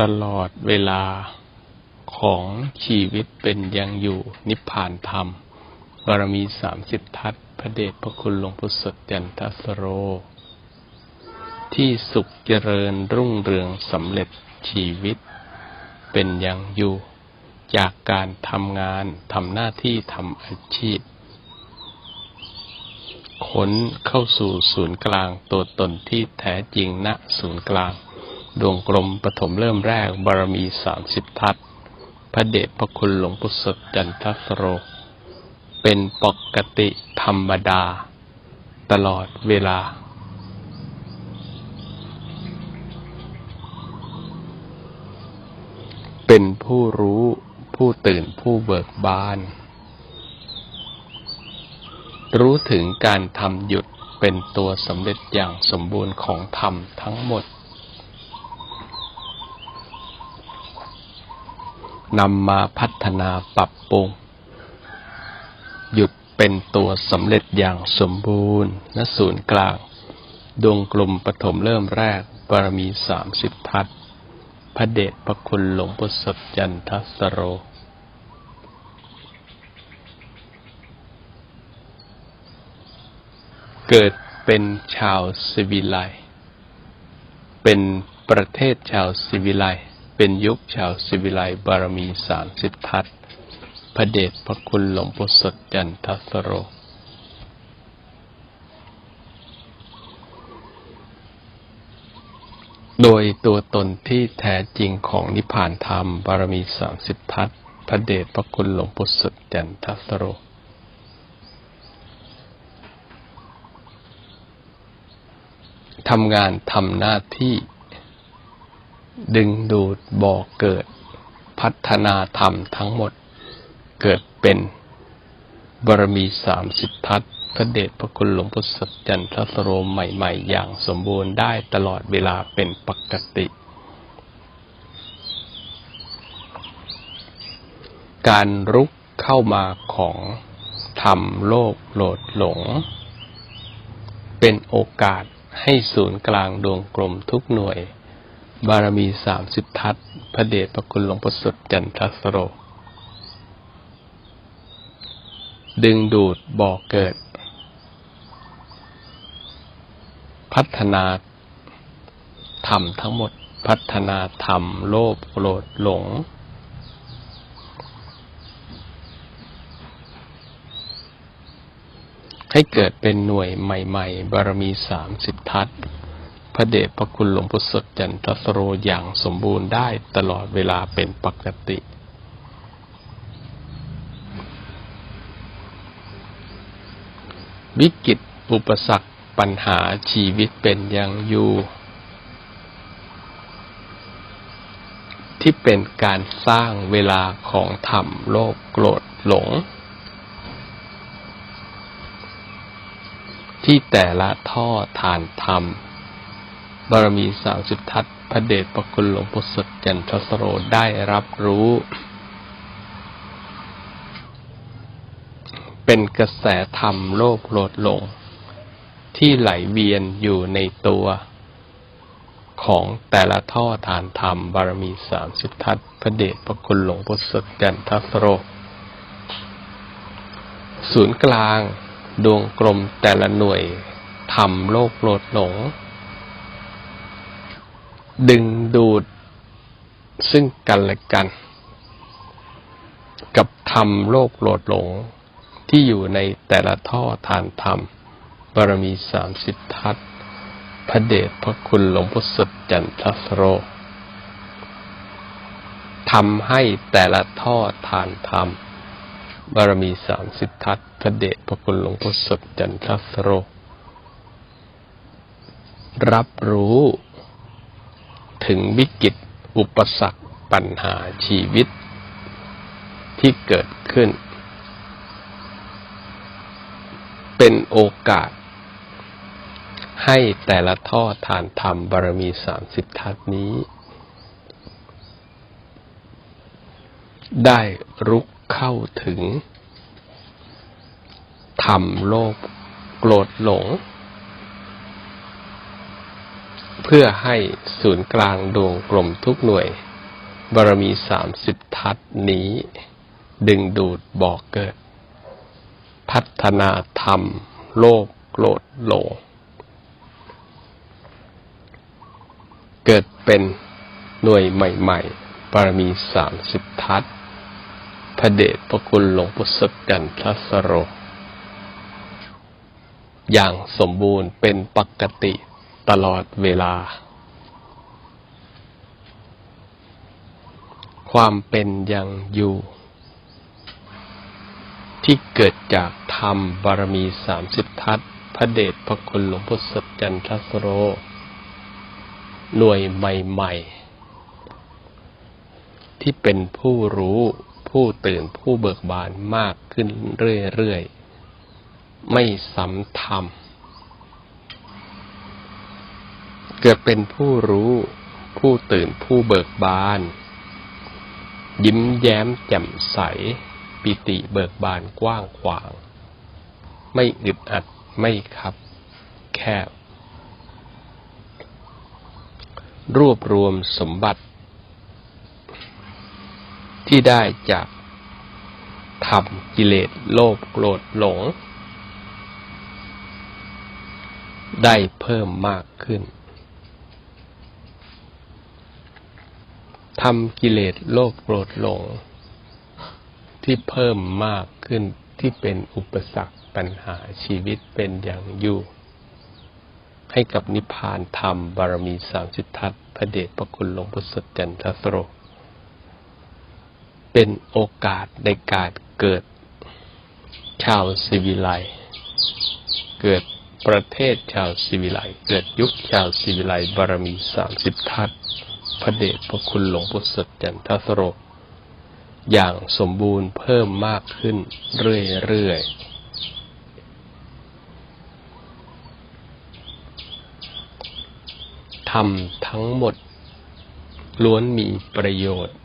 ตลอดเวลาของชีวิตเป็นยังอยู่นิพพานธรรมบารมีสามสิบทัศพระเดชพระคุณหลวงพุทธสดจันทสโร ที่สุขเจริญรุ่งเรืองสำเร็จชีวิต เป็นยังอยู่ จากการทำงานทำหน้าที่ทำอาชีพค้นเข้าสู่ศูนย์กลางตัวตนที่แท้จริงณศูนย์กลาง ดวงกลมปฐมเริ่มแรกบารมีสามสิบทัศพระเดชพระคุณหลวงพุทธสดจันทสโร เป็นปกติธรรมดา ตลอดเวลา เป็นผู้รู้ผู้ตื่นผู้เบิกบาน รู้ถึงการทำหยุดเป็นตัวสำเร็จอย่างสมบูรณ์ของธรรมทั้งหมด นำมาพัฒนาปรับปรุง หยุดเป็นตัวสำเร็จอย่างสมบูรณ์ณศูนย์กลาง ดวงกลมปฐมเริ่มแรกบารมีสามสิบทัศพระเดชพระคุณหลวงพุทธสดจันทสโรเกิดเป็นชาวสิวิไล เป็นประเทศชาวสิวิไล เป็นยุคชาวสิวิไลบารมีสามสิบทัศพระเดชพระคุณหลวงปู่สดจันทสโร โดยตัวตนที่แท้จริงของนิพพานธรรม บารมีสามสิบทัศพระเดชพระคุณหลวงปู่สดจันทสโรทำงานทำหน้าที่ ดึงดูดบ่อเกิด พัฒนาธรรมทั้งหมด เกิดเป็นบารมีสามสิบทัศพระเดชพระคุณหลวงพุทธสัจจันทสโรมใหม่ๆ อย่างสมบูรณ์ได้ตลอดเวลาเป็นปกติ การรุกเข้ามาของธรรมโลกโหลดหลง เป็นโอกาสให้ศูนย์กลางดวงกลมทุกหน่วย บารมีสามสิบทัศพระเดชพระคุณหลวงพุทธสดจันทสโร ดึงดูดบ่อเกิด พัฒนาธรรมทั้งหมด พัฒนาธรรม โลภโกรธหลง ให้เกิดเป็นหน่วยใหม่ ๆ บารมีสามสิบทัศ พระเดชพระคุณหลวงพุทธสดจันทสโรอย่างสมบูรณ์ได้ตลอดเวลาเป็นปกติ วิกฤตอุปสรรคปัญหาชีวิตเป็นอย่างอยู่ ที่เป็นการสร้างเวลาของธรรมโลภโกรธหลง ที่แต่ละท่อฐานธรรม บารมีสาวสุทัศพระเดชพระคุณหลวงปู่สดจันทสโรได้รับรู้ เป็นกระแสธรรมโลภโลดหลง ที่ไหลเวียนอยู่ในตัวของแต่ละท่อฐานธรรมบารมีสามสิบทัศพระเดชพระคุณหลวงปู่สดจันทสโร ศูนย์กลางดวงกลมแต่ละหน่วยทำโลกโลดหลง ดึงดูดซึ่งกันและกัน กับธรรมโลกโลดหลงที่อยู่ในแต่ละท่อฐานธรรมบารมีสามสิบทัศพระเดชพระคุณหลวงพุทธสดจันทสโรทำให้แต่ละท่อฐานธรรม บารมีสามสิบทัศพระเดชพระคุณหลวงพ่อสดจันทสโร รับรู้ ถึงวิกฤตอุปสรรคปัญหาชีวิตที่เกิดขึ้น เป็นโอกาส ให้แต่ละท่อฐานธรรมบารมีสามสิบทัศนี้ ได้รุกเข้าถึงทำโลภโกรธหลง เพื่อให้ศูนย์กลางดวงกลมทุกหน่วย บารมีสามสิบทัศนี้ ดึงดูดบอกเกิด พัฒนาธรรม โลกโกรธหลง เกิดเป็นหน่วยใหม่ๆ บารมีสามสิบทัศพระเดชพระคุณหลวงปู่สดกันทัสโร อย่างสมบูรณ์เป็นปกติ ตลอดเวลา ความเป็นยังอยู่ ที่เกิดจากธรรมบารมีสามสิบทัศพระเดชพระคุณหลวงพ่อสดจันทสโร หน่วยใหม่ ๆ ที่เป็นผู้รู้ผู้ตื่นผู้เบิกบานมากขึ้นเรื่อย ๆ ไม่ซ้ำทำ เกิดเป็นผู้รู้ ผู้ตื่นผู้เบิกบาน ยิ้มแย้มแจ่มใส ปิติเบิกบานกว้างขวาง ไม่อึดอัดไม่คับ แคบ รวบรวมสมบัติ ที่ได้จากทำกิเลสโลภโกรธหลง ได้เพิ่มมากขึ้น ทำกิเลสโลภโกรธหลง ที่เพิ่มมากขึ้นที่เป็นอุปสรรคปัญหาชีวิตเป็นอย่างอยู่ ให้กับนิพพานธรรมบารมีสามสิทธัตพระเดชพระคุณหลวงพุทธจันทสโร เป็นโอกาสในการเกิดชาวสิวิไลเกิดประเทศชาวสิวิไลเกิดยุคชาวสิวิไลบารมีสามสิบทัศพ ระเดชพระคุณหลวงพุทธจันทสโรอย่างสมบูรณ์เพิ่มมากขึ้นเรื่อยๆทำทั้งหมด ล้วนมีประโยชน์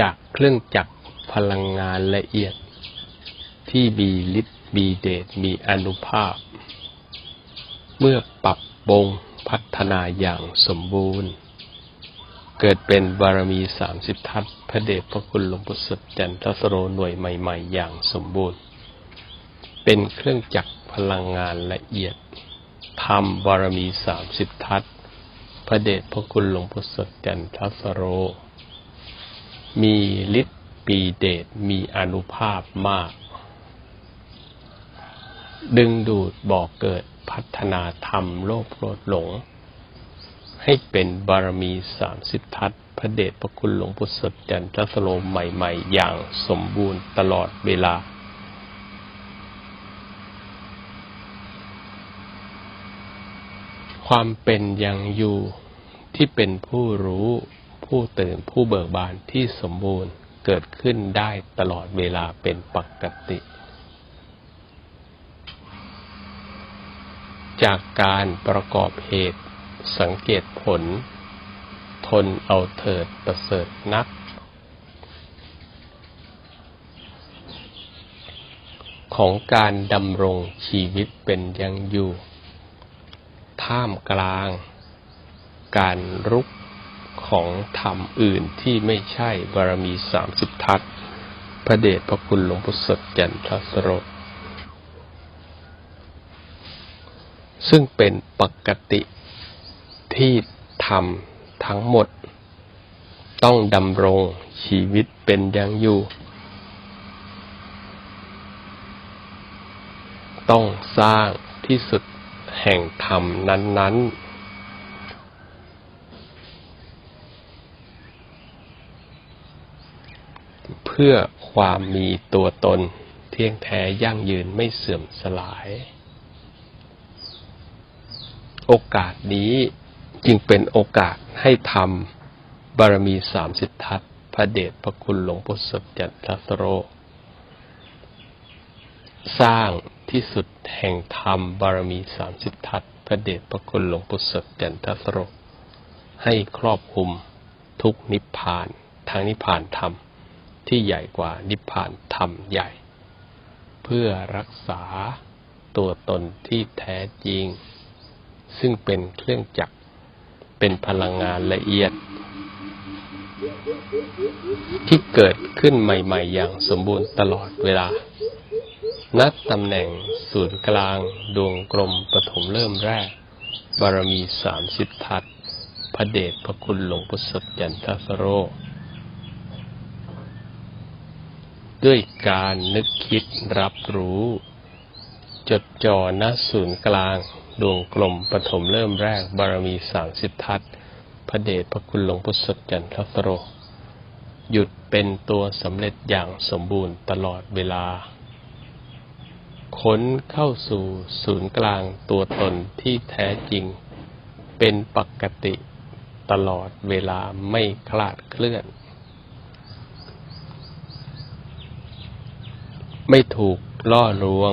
จากเครื่องจักรพลังงานละเอียด ที่มีฤทธิ์มีเดชมีอนุภาพ เมื่อปรับปรุงพัฒนาอย่างสมบูรณ์ เกิดเป็นบารมีสามสิบทัศพระเดชพระคุณหลวงปู่สดจันทสโรหน่วยใหม่ ๆ อย่างสมบูรณ์ เป็นเครื่องจักรพลังงานละเอียดทำบารมีสามสิบทัศพระเดชพระคุณหลวงปู่สดจันทสโร มีฤทธิ์ปีเดชมีอนุภาพมาก ดึงดูดบอกเกิด พัฒนาธรรมโลภโกรธหลง ให้เป็นบารมีสามสิบทัศพระเดชพระคุณหลวงปู่สดจันทสโลมใหม่ๆ อย่างสมบูรณ์ตลอดเวลา ความเป็นยังอยู่ที่เป็นผู้รู้ผู้ตื่นผู้เบิกบานที่สมบูรณ์เกิดขึ้นได้ตลอดเวลาเป็นปกติ จากการประกอบเหตุ สังเกตผล ทนเอาเถิดประเสริฐนัก ของการดำรงชีวิตเป็นยังอยู่ ท่ามกลาง การรุกของธรรมอื่นที่ไม่ใช่บารมีสามสิบทัศพระเดชพระคุณหลวงพุทธจันทสโร ซึ่งเป็นปกติที่ทำทั้งหมด ต้องดำรงชีวิตเป็นอยังอยู่ ต้องสร้างที่สุดแห่งธรรมนั้นๆเพื่อความมีตัวตนเที่ยงแท้ยั่งยืนไม่เสื่อมสลาย โอกาสนี้จึงเป็นโอกาสให้ทำบารมีสามสิทธัตพระเดชพระคุณหลวงพุทธจันทสโร สร้างที่สุดแห่งธรรมบารมีสามสิทธัตพระเดชพระคุณหลวงพุทธจันทสโร ให้ครอบคลุมทุกนิพพานทางนิพพานธรรมที่ใหญ่กว่านิพพานธรรมใหญ่ เพื่อรักษาตัวตนที่แท้จริง ซึ่งเป็นเครื่องจักร เป็นพลังงานละเอียด ที่เกิดขึ้นใหม่ๆ อย่างสมบูรณ์ตลอดเวลา นัดตำแหน่งศูนย์กลาง ดวงกลมปฐมเริ่มแรก บารมีสามสิบทัศน์พระเดชพระคุณหลวงพุทธสดยันทสโร ด้วยการนึกคิดรับรู้ จดจ่อณศูนย์กลาง ดวงกลมปฐมเริ่มแรก บารมีสามสิบทัศน์พระเดชพระคุณหลวงพุทธสดยันทสโร หยุดเป็นตัวสำเร็จอย่างสมบูรณ์ตลอดเวลา ค้นเข้าสู่ศูนย์กลางตัวตนที่แท้จริง เป็นปกติตลอดเวลาไม่คลาดเคลื่อน ไม่ถูกล่อลวง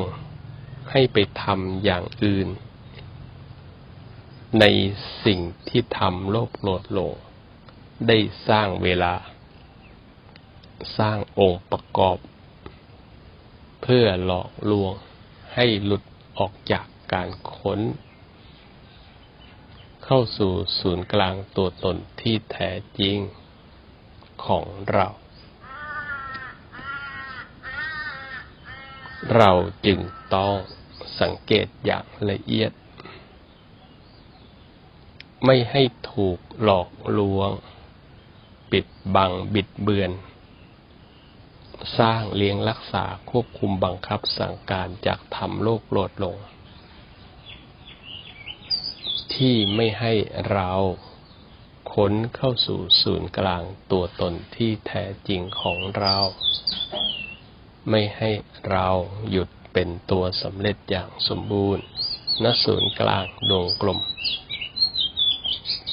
ให้ไปทำอย่างอื่น ในสิ่งที่ทำโลภโลดโลง ได้สร้างเวลา สร้างองค์ประกอบ เพื่อหลอกลวงให้หลุดออกจากการค้น เข้าสู่ศูนย์กลางตัวตนที่แท้จริงของเรา เราจึงต้องสังเกตอย่างละเอียด ไม่ให้ถูกหลอกลวง ปิดบังบิดเบือน สร้างเลี้ยงรักษาควบคุมบังคับสั่งการจากธรรมโลกโลดลง ที่ไม่ให้เราค้นเข้าสู่ศูนย์กลางตัวตนที่แท้จริงของเรา ไม่ให้เราหยุดเป็นตัวสำเร็จอย่างสมบูรณ์ณศูนย์กลางดวงกลม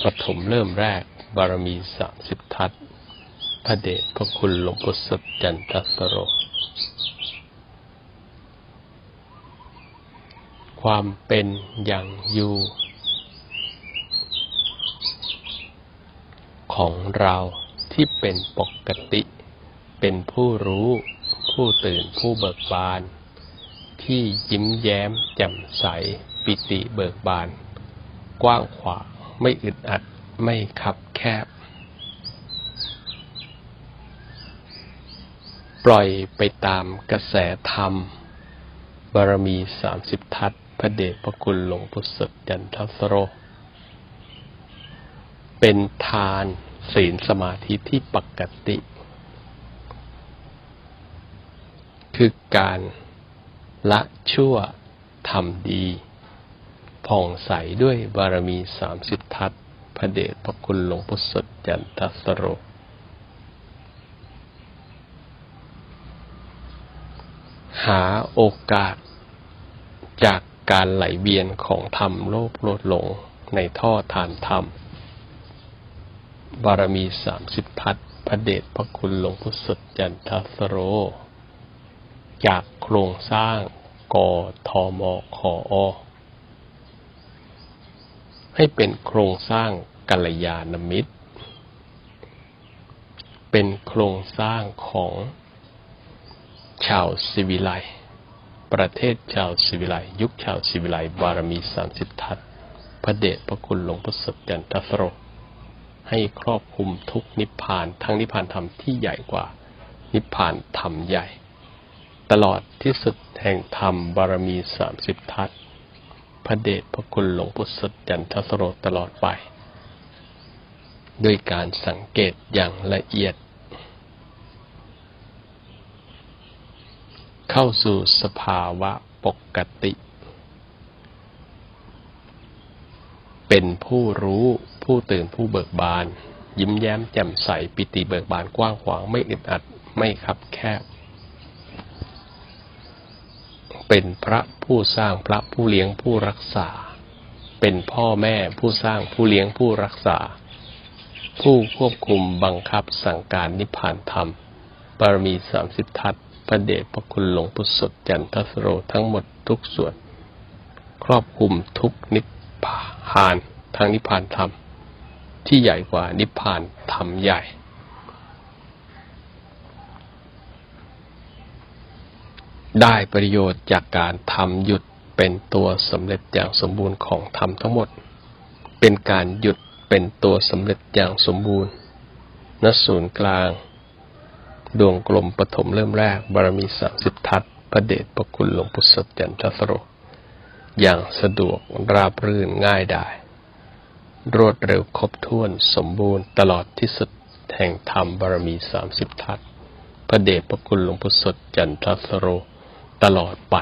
ปฐมเริ่มแรก บารมีสามสิบทัศพระเดชพระคุณหลวงปู่สดจันทสโร ความเป็นอย่างอยู่ของเราที่เป็นปกติ เป็นผู้รู้ ผู้ตื่นผู้เบิกบาน ที่ยิ้มแย้มแจ่มใส ปิติเบิกบาน กว้างขวาง ไม่อึดอัด ไม่คับแคบ ปล่อยไปตามกระแสธรรม บารมีสามสิบทัศพระเดชพระคุณหลวงพุทธสดจันทสโร เป็นทานศีลสมาธิที่ปกติ คือการละชั่วทำดี ผ่องใสด้วยบารมีสามสิบทัศพระเดชพระคุณหลวงพุทธสดจันทสโรหาโอกาสจากการไหลเวียนของธรรมโลภโลดหลงในท่อทานธรรม บารมีสามสิบพัดพระเดชพระคุณหลวงพุทธสดจันทสโร จากโครงสร้างกทมขออ ให้เป็นโครงสร้างกัลยาณมิตร เป็นโครงสร้างของชาวสิวิไลประเทศชาวสิวิไลยุคชาวสิวิไลบารมีสามสิบทัศน์พระเดชพระคุณหลวงพุทธสดจันทสโรให้ครอบคลุมทุกนิพพานทั้งนิพพานธรรมที่ใหญ่กว่านิพพานธรรมใหญ่ ตลอดที่สุดแห่งธรรมบารมีสามสิบทัศน์ ระเดชพระคุณหลวงพุทธสดจันทสโรตลอดไป ด้วยการสังเกตอย่างละเอียด เข้าสู่สภาวะปกติ เป็นผู้รู้ผู้ตื่นผู้เบิกบาน ยิ้มแย้มแจ่มใสปิติเบิกบานกว้างขวางไม่อึดอัดไม่คับแคบ เป็นพระผู้สร้างพระผู้เลี้ยงผู้รักษา เป็นพ่อแม่ผู้สร้างผู้เลี้ยงผู้รักษา ผู้ควบคุมบังคับสั่งการนิพพานธรรมบารมีสามสิบทัศพระเดชพระคุณหลวงพุทธสดจันทสโรทั้งหมดทุกส่วน ครอบคลุมทุกนิพพานทางนิพพานธรรม ที่ใหญ่กว่านิพพานธรรมใหญ่ ได้ประโยชน์จากการทำหยุดเป็นตัวสำเร็จอย่างสมบูรณ์ของธรรมทั้งหมด เป็นการหยุดเป็นตัวสำเร็จอย่างสมบูรณ์ณศูนย์กลาง ดวงกลมปฐมเริ่มแรก บารมีสามสิบทัศพระเดชพระคุณหลวงปู่สดจันทสโรอย่างสะดวกราบรื่นง่ายดาย รวดเร็วครบถ้วนสมบูรณ์ตลอดที่สุดแห่งธรรมบารมีสามสิบทัศพระเดชพระคุณหลวงปู่สดจันทสโร ตลอดไป